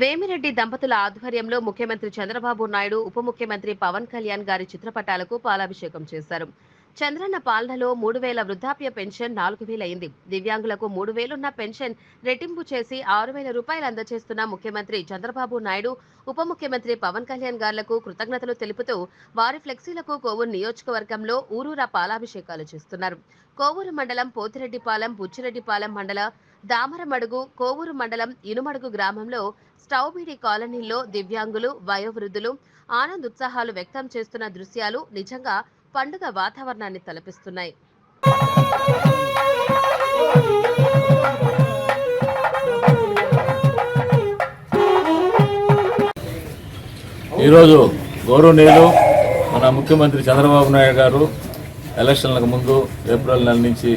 వేమిరెడ్డి దంపతుల ఆధ్వర్యంలో ముఖ్యమంత్రి చంద్రబాబు నాయుడు ఉప ముఖ్యమంత్రి పవన్ కళ్యాణ్ గారి చిత్రపటాలకు పాలాభిషేకం చేశారు. చంద్రన్న పాలనలో మూడు వేల వృద్ధాప్య పెన్షన్ నాలుగు వేలైంది. దివ్యాంగులకు మూడు వేలున్న పెన్షన్ రెట్టింపు చేసి ఆరు వేల రూపాయలు అందజేస్తున్న ముఖ్యమంత్రి చంద్రబాబు నాయుడు ఉప ముఖ్యమంత్రి పవన్ కళ్యాణ్ గార్లకు కృతజ్ఞతలు తెలుపుతూ వారి ఫ్లెక్సీలకు కోవూరు నియోజకవర్గంలో ఊరూరా పాలాభిషేకాలు చేస్తున్నారు. కోవూరు మండలం పోతిరెడ్డిపాలెం బుచ్చిరెడ్డిపాలెం మండల దామరమడుగు కోవూరు మండలం ఇనుమడుగు గ్రామంలో స్టౌబీడి కాలనీల్లో దివ్యాంగులు వయోవృద్ధులు ఆనందోత్సాహాలు వ్యక్తం చేస్తున్న దృశ్యాలు నిజంగా పండుగ వాతావరణాన్ని తలపిస్తున్నాయి. ఈరోజు గౌరవనీయులు మన ముఖ్యమంత్రి చంద్రబాబు నాయుడు గారు ఎలక్షన్లకు ముందు ఏప్రిల్ నెల నుంచి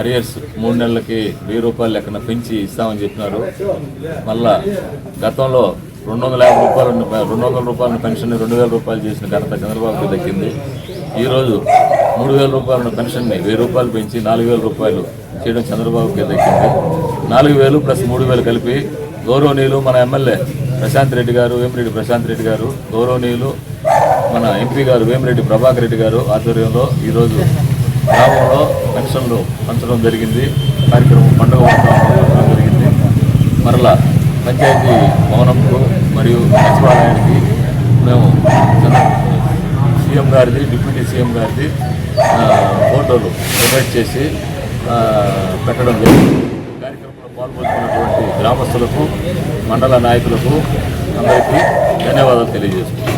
అరియర్స్ మూడు నెలలకి వెయ్యి రూపాయలు లెక్కన పెంచి ఇస్తామని చెప్పినారు. మళ్ళా గతంలో రెండు వందల యాభై రూపాయలు రెండు వందల రూపాయల పెన్షన్ రెండు వేల రూపాయలు చేసిన ఘనత చంద్రబాబుకి దక్కింది. ఈరోజు మూడు వేల రూపాయల పెన్షన్ని వెయ్యి రూపాయలు పెంచి నాలుగు వేల రూపాయలు చేయడం చంద్రబాబుకి దక్కింది. నాలుగు వేలు ప్లస్ మూడు వేలు కలిపి గౌరవనీయులు మన ఎమ్మెల్యే ప్రశాంత్ రెడ్డి గారు వేమిరెడ్డి ప్రశాంత్ రెడ్డి గారు గౌరవనీయులు మన ఎంపీ గారు వేమిరెడ్డి ప్రభాకర్ రెడ్డి గారు ఆధ్వర్యంలో ఈరోజు గ్రామంలో పెన్షన్లు పంచడం జరిగింది. కార్యక్రమం పండుగ జరిగింది. మరలా పంచాయతీ భవనంకు మరియు సచివాలయానికి మేము సీఎం గారిది డిప్యూటీ సీఎం గారిది ఫోటోలు ప్రొవైడ్ చేసి పెట్టడం జరిగింది. కార్యక్రమంలో పాల్గొంటున్నటువంటి గ్రామస్తులకు మండల నాయకులకు అందరికీ ధన్యవాదాలు తెలియజేస్తున్నాను